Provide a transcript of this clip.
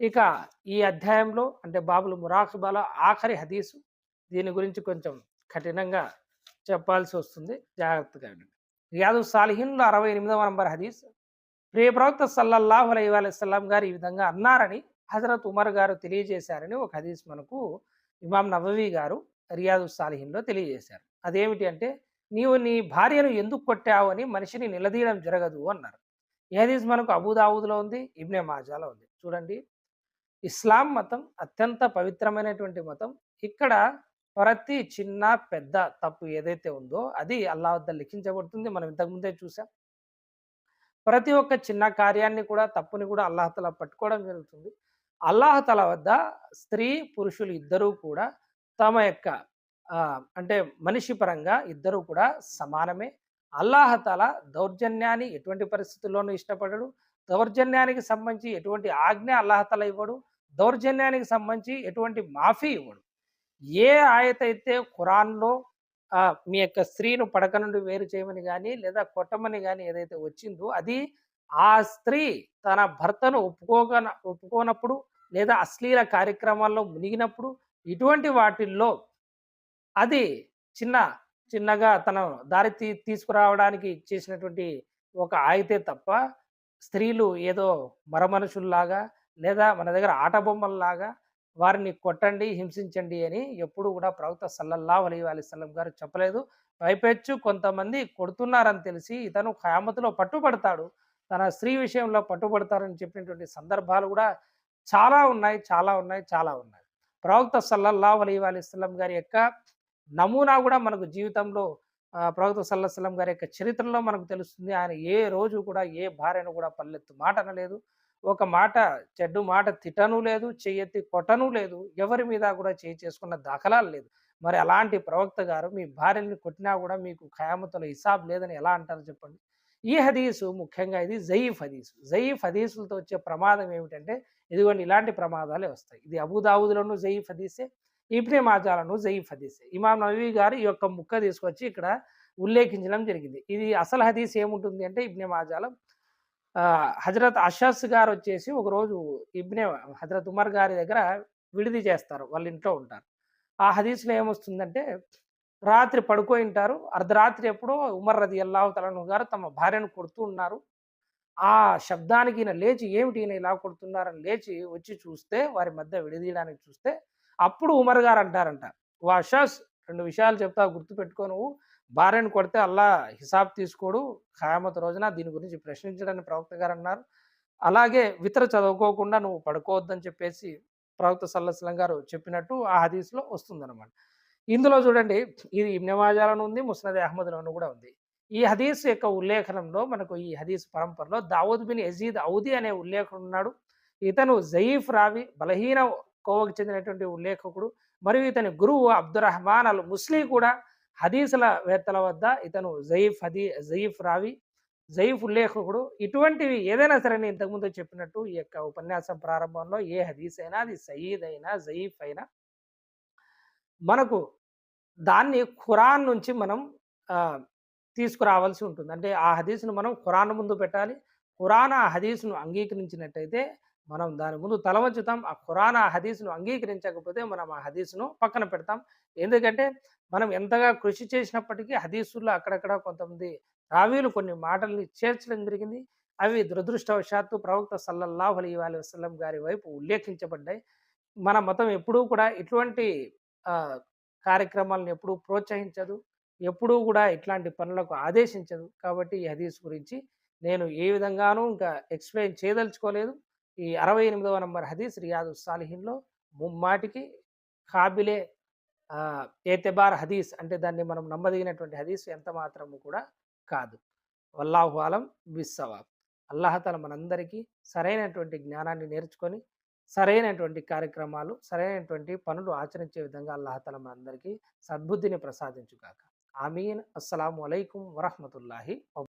ఇక ఈ అధ్యాయంలో అంటే బాబులు మురాఖబాలో ఆఖరి హదీసు దీని గురించి కొంచెం కఠినంగా చెప్పాల్సి వస్తుంది. జాగ్రత్తగా రియాదు సాలిహీన్లో అరవై ఎనిమిదవ నంబర్ హదీస్. ప్రియ ప్రవక్త సల్లల్లాహు అలై అలైస్లాం గారు ఈ విధంగా అన్నారని హజరత్ ఉమర్ గారు తెలియజేశారని ఒక హదీస్ మనకు ఇమాం నవవి గారు రియాదు సాలిహీన్లో తెలియజేశారు. అదేమిటి అంటే నీవు నీ భార్యను ఎందుకు కొట్టావు అని మనిషిని నిలదీయడం జరగదు అన్నారు. ఈ హదీస్ మనకు అబూదావుద్లో ఉంది ఇబ్నే మాజాలో ఉంది. చూడండి. ఇస్లాం మతం అత్యంత పవిత్రమైనటువంటి మతం. ఇక్కడ ప్రతి చిన్న పెద్ద తప్పు ఏదైతే ఉందో అది అల్లా వద్ద లిఖించబడుతుంది. మనం ఇంతకుముందే చూసాం. ప్రతి ఒక్క చిన్న కార్యాన్ని కూడా తప్పుని కూడా అల్లాహతల పట్టుకోవడం జరుగుతుంది. అల్లాహతల వద్ద స్త్రీ పురుషులు ఇద్దరూ కూడా తమ యొక్క అంటే మనిషి పరంగా ఇద్దరూ కూడా సమానమే. అల్లాహతల దౌర్జన్యాన్ని ఎటువంటి పరిస్థితుల్లోనూ ఇష్టపడడు. దౌర్జన్యానికి సంబంధించి ఎటువంటి ఆజ్ఞ అల్లాహతల ఇవ్వడు. దౌర్జన్యానికి సంబంధించి ఎటువంటి మాఫీ ఇవ్వడు. ఏ ఆయత అయితే ఖురాన్లో మీ యొక్క స్త్రీను పడక నుండి వేరు చేయమని కానీ లేదా కొట్టమని కానీ ఏదైతే వచ్చిందో అది ఆ స్త్రీ తన భర్తను ఒప్పుకోక ఒప్పుకోనప్పుడు లేదా అశ్లీల కార్యక్రమాల్లో మునిగినప్పుడు ఇటువంటి వాటిల్లో అది చిన్న చిన్నగా తన దారి తీ తీసుకురావడానికి చేసినటువంటి ఒక ఆయితే తప్ప స్త్రీలు ఏదో మరమనుషుల్లాగా లేదా మన దగ్గర ఆట బొమ్మల్లాగా వారిని కొట్టండి హింసించండి అని ఎప్పుడు కూడా ప్రవక్త సల్లల్లా అలీ అలీస్లం గారు చెప్పలేదు. పైపెచ్చు కొంతమంది కొడుతున్నారని తెలిసి ఇతను ఖయామతులో పట్టుబడతాడు. తన స్త్రీ విషయంలో పట్టుబడతారని చెప్పినటువంటి సందర్భాలు కూడా చాలా ఉన్నాయి చాలా ఉన్నాయి చాలా ఉన్నాయి. ప్రవక్త సల్లల్లా అలీ అలీస్లం గారి యొక్క నమూనా కూడా మనకు జీవితంలో ప్రవక్త సల్లాహం గారి యొక్క చరిత్రలో మనకు తెలుస్తుంది. ఆయన ఏ రోజు కూడా ఏ భార్యను కూడా పల్లెత్తు మాట అనలేదు. ఒక మాట చెడ్డు మాట తిట్టను లేదు చెయ్యెత్తి కొట్టను లేదు ఎవరి మీద కూడా చేయి చేసుకున్న దాఖలాలు లేదు. మరి అలాంటి ప్రవక్త గారు మీ భార్యని కొట్టినా కూడా మీకు ఖయామతుల హిసాబ్ లేదని ఎలా అంటారు చెప్పండి? ఈ హదీసు ముఖ్యంగా ఇది జయీఫ్ హదీసు. జయీఫ్ హదీసులతో వచ్చే ప్రమాదం ఏమిటంటే ఇదిగోండి ఇలాంటి ప్రమాదాలే వస్తాయి. ఇది అబుదావుదులను జయీఫ్ హదీసే ఇబ్నే మాజాలను జయీఫ్ హదీసే. ఇమాం నవీ గారు ఈ యొక్క ముక్క తీసుకొచ్చి ఇక్కడ ఉల్లేఖించడం జరిగింది. ఇది అసలు హదీస్ ఏముంటుంది అంటే ఇబ్నే మాజాలం హజరత్ అషాస్ గారు వచ్చేసి ఒకరోజు ఇబ్నే హజరత్ ఉమర్ గారి దగ్గర విడిది చేస్తారు వాళ్ళ ఇంట్లో ఉంటారు. ఆ హదీస్లో ఏమొస్తుందంటే రాత్రి పడుకోయి ఉంటారు అర్ధరాత్రి ఎప్పుడో ఉమర్ రది అల్లాహతలను గారు తమ భార్యను కొడుతూ ఉన్నారు. ఆ శబ్దానికి ఈయన లేచి ఏమిటి ఈయన ఇలా కొడుతున్నారని లేచి వచ్చి చూస్తే వారి మధ్య విడదీయడానికి చూస్తే అప్పుడు ఉమర్ గారు అంటారంట వా అషాస్ రెండు విషయాలు చెప్తా గుర్తుపెట్టుకో నువ్వు భార్యను కొడితే అల్లా హిసాబ్ తీసుకోడు. ఖయామత్ రోజున దీని గురించి ప్రశ్నించడని ప్రవక్త గారు అన్నారు. అలాగే వితర చదువుకోకుండా నువ్వు పడుకోవద్దని చెప్పేసి ప్రవక్త సల్లస్లం గారు చెప్పినట్టు ఆ హదీస్లో వస్తుందన్నమాట. ఇందులో చూడండి ఇది ఇబ్నమాజాలను ఉంది ముస్నద్ అహ్మద్లోను కూడా ఉంది. ఈ హదీస్ యొక్క ఉల్లేఖనంలో మనకు ఈ హదీస్ పరంపరలో దావూద్ బిన్ యజీద్ ఔది అనే ఉల్లేఖకుడు ఉన్నాడు. ఇతను జయీఫ్ రావి బలహీన కోవకు చెందినటువంటి ఉల్లేఖకుడు. మరియు ఇతని గురువు అబ్దురహమాన్ అల్ ముస్లిం కూడా హదీసుల వేత్తల వద్ద ఇతను జయీఫ్ హదీ జయీఫ్ రావి జయీఫ్ ఉల్లేఖకుడు. ఇటువంటివి ఏదైనా సరే నేను ఇంతకుముందు చెప్పినట్టు ఈ యొక్క ఉపన్యాసం ప్రారంభంలో ఏ హదీస్ అయినా అది సయీద్ అయినా జయీఫ్ అయినా మనకు దాన్ని ఖురాన్ నుంచి మనం తీసుకురావాల్సి ఉంటుంది. అంటే ఆ హదీస్ను మనం ఖురాన్ ముందు పెట్టాలి. ఖురాన్ ఆ హదీస్ను అంగీకరించినట్టయితే మనం దాని ముందు తలవంచుతాం ఆ ఖురాన్ ఆ హదీస్ను అంగీకరించకపోతే మనం ఆ హదీస్ను పక్కన పెడతాం. ఎందుకంటే మనం ఎంతగా కృషి చేసినప్పటికీ హదీసుల్లో అక్కడక్కడ కొంతమంది రావీలు కొన్ని మాటల్ని చేర్చడం జరిగింది. అవి దురదృష్టవశాత్తు ప్రవక్త సల్లల్లాహు అలీ అలీ వసలం గారి వైపు ఉల్లేఖించబడ్డాయి. మన మతం ఎప్పుడూ కూడా ఇటువంటి కార్యక్రమాలను ఎప్పుడూ ప్రోత్సహించదు. ఎప్పుడూ కూడా ఇట్లాంటి పనులకు ఆదేశించదు. కాబట్టి ఈ హదీస్ గురించి నేను ఏ విధంగానూ ఇంకా ఎక్స్ప్లెయిన్ చేయదలుచుకోలేదు. ఈ అరవై ఎనిమిదవ నంబర్ హదీస్ రియాదు సాలిహీన్లో ముమ్మాటికి కాబిలే ఏతెబార్ హదీస్ అంటే దాన్ని మనం నమ్మదగినటువంటి హదీస్ ఎంత మాత్రము కూడా కాదు. వల్లాహు ఆలం బిస్సవాబ్. అల్లహతల మనందరికీ సరైనటువంటి జ్ఞానాన్ని నేర్చుకొని సరైనటువంటి కార్యక్రమాలు సరైనటువంటి పనులు ఆచరించే విధంగా అల్లహతల మనందరికీ సద్బుద్ధిని ప్రసాదించుగాక. ఆమీన్. అస్సలం అయికం వరహమతుల్లాహి